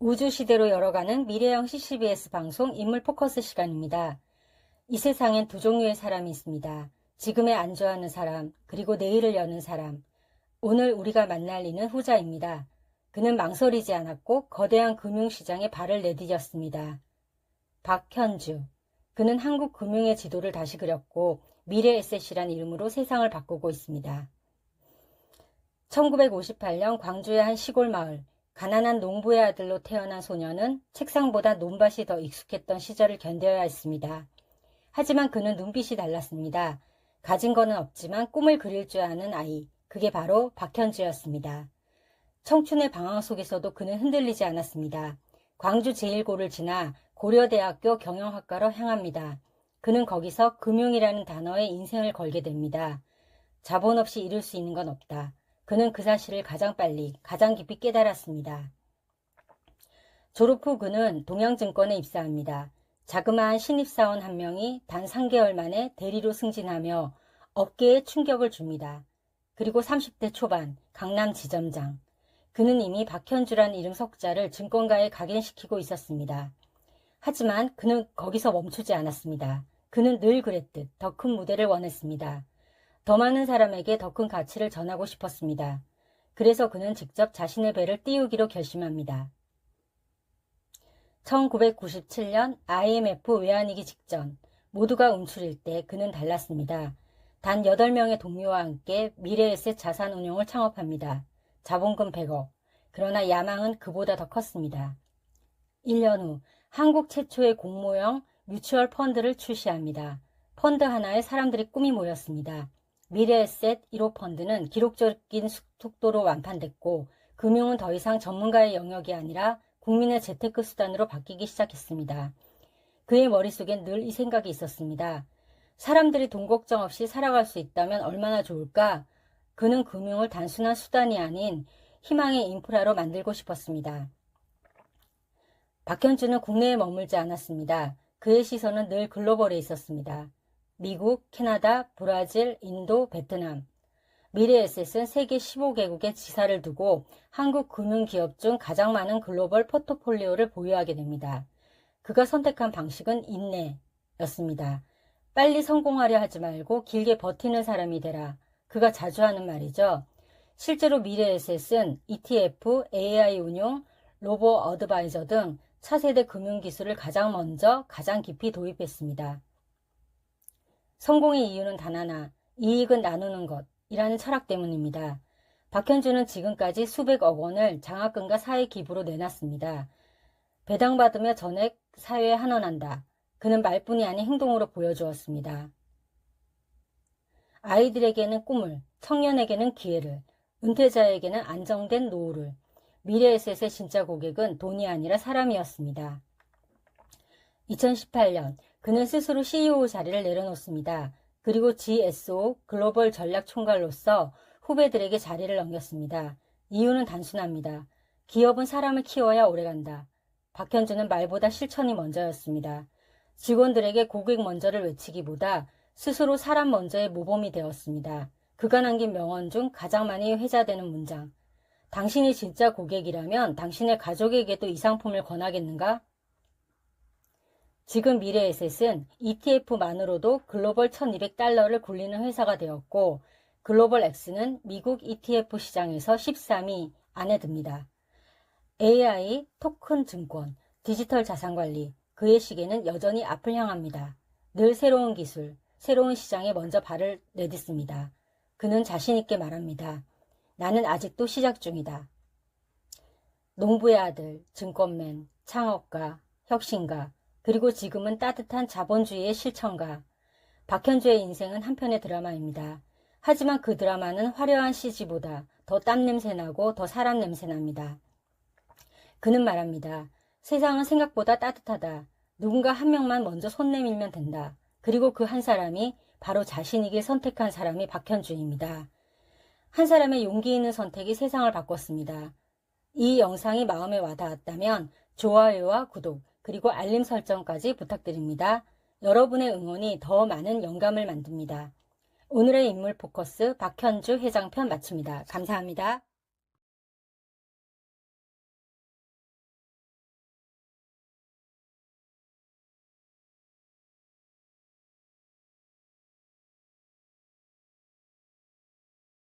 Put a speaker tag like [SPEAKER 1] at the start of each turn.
[SPEAKER 1] 우주시대로 열어가는 미래형 CCBS 방송 인물 포커스 시간입니다. 이 세상엔 두 종류의 사람이 있습니다. 지금에 안주하는 사람, 그리고 내일을 여는 사람. 오늘 우리가 만날 이는 후자입니다. 그는 망설이지 않았고 거대한 금융시장에 발을 내디뎠습니다. 박현주. 그는 한국 금융의 지도를 다시 그렸고 미래 에셋이란 이름으로 세상을 바꾸고 있습니다. 1958년 광주의 한 시골 마을, 가난한 농부의 아들로 태어난 소녀는 책상보다 논밭이 더 익숙했던 시절을 견뎌야 했습니다. 하지만 그는 눈빛이 달랐습니다. 가진 거는 없지만 꿈을 그릴 줄 아는 아이, 그게 바로 박현주였습니다. 청춘의 방황 속에서도 그는 흔들리지 않았습니다. 광주 제1고를 지나 고려대학교 경영학과로 향합니다. 그는 거기서 금융이라는 단어에 인생을 걸게 됩니다. 자본 없이 이룰 수 있는 건 없다. 그는 그 사실을 가장 빨리, 가장 깊이 깨달았습니다. 졸업 후 그는 동양증권에 입사합니다. 자그마한 신입사원 한 명이 단 3개월 만에 대리로 승진하며 업계에 충격을 줍니다. 그리고 30대 초반, 강남 지점장. 그는 이미 박현주란 이름 석자를 증권가에 각인시키고 있었습니다. 하지만 그는 거기서 멈추지 않았습니다. 그는 늘 그랬듯 더 큰 무대를 원했습니다. 더 많은 사람에게 더 큰 가치를 전하고 싶었습니다. 그래서 그는 직접 자신의 배를 띄우기로 결심합니다. 1997년 IMF 외환위기 직전 모두가 움츠릴 때 그는 달랐습니다. 단 8명의 동료와 함께 미래에셋 자산운용을 창업합니다. 자본금 100억. 그러나 야망은 그보다 더 컸습니다. 1년 후 한국 최초의 공모형 뮤추얼 펀드를 출시합니다. 펀드 하나에 사람들이 꿈이 모였습니다. 미래에셋 1호 펀드는 기록적인 속도로 완판됐고 금융은 더 이상 전문가의 영역이 아니라 국민의 재테크 수단으로 바뀌기 시작했습니다. 그의 머릿속엔 늘 이 생각이 있었습니다. 사람들이 돈 걱정 없이 살아갈 수 있다면 얼마나 좋을까? 그는 금융을 단순한 수단이 아닌 희망의 인프라로 만들고 싶었습니다. 박현주는 국내에 머물지 않았습니다. 그의 시선은 늘 글로벌에 있었습니다. 미국, 캐나다, 브라질, 인도, 베트남. 미래에셋은 세계 15개국에 지사를 두고 한국 금융기업 중 가장 많은 글로벌 포트폴리오를 보유하게 됩니다. 그가 선택한 방식은 인내였습니다. 빨리 성공하려 하지 말고 길게 버티는 사람이 되라. 그가 자주 하는 말이죠. 실제로 미래에셋은 ETF, AI 운용, 로보 어드바이저 등 차세대 금융기술을 가장 먼저 가장 깊이 도입했습니다. 성공의 이유는 단 하나, 이익은 나누는 것이라는 철학 때문입니다. 박현주는 지금까지 수백억 원을 장학금과 사회 기부로 내놨습니다. 배당받으며 전액 사회에 환원한다. 그는 말뿐이 아닌 행동으로 보여주었습니다. 아이들에게는 꿈을, 청년에게는 기회를, 은퇴자에게는 안정된 노후를, 미래에셋의 진짜 고객은 돈이 아니라 사람이었습니다. 2018년 그는 스스로 CEO 자리를 내려놓습니다. 그리고 GSO 글로벌 전략 총괄로서 후배들에게 자리를 넘겼습니다. 이유는 단순합니다. 기업은 사람을 키워야 오래간다. 박현주는 말보다 실천이 먼저였습니다. 직원들에게 고객 먼저를 외치기보다 스스로 사람 먼저의 모범이 되었습니다. 그가 남긴 명언 중 가장 많이 회자되는 문장. 당신이 진짜 고객이라면 당신의 가족에게도 이 상품을 권하겠는가? 지금 미래에셋은 ETF만으로도 글로벌 1200달러를 굴리는 회사가 되었고 글로벌 X는 미국 ETF 시장에서 13위 안에 듭니다. AI, 토큰 증권, 디지털 자산 관리, 그의 시계는 여전히 앞을 향합니다. 늘 새로운 기술, 새로운 시장에 먼저 발을 내딛습니다. 그는 자신있게 말합니다. 나는 아직도 시작 중이다. 농부의 아들, 증권맨, 창업가, 혁신가, 그리고 지금은 따뜻한 자본주의의 실천가. 박현주의 인생은 한편의 드라마입니다. 하지만 그 드라마는 화려한 CG보다 더 땀 냄새 나고 더 사람 냄새 납니다. 그는 말합니다. 세상은 생각보다 따뜻하다. 누군가 한 명만 먼저 손 내밀면 된다. 그리고 그 한 사람이 바로 자신이길 선택한 사람이 박현주입니다. 한 사람의 용기 있는 선택이 세상을 바꿨습니다. 이 영상이 마음에 와닿았다면 좋아요와 구독, 그리고 알림 설정까지 부탁드립니다. 여러분의 응원이 더 많은 영감을 만듭니다. 오늘의 인물 포커스 박현주 회장편 마칩니다. 감사합니다.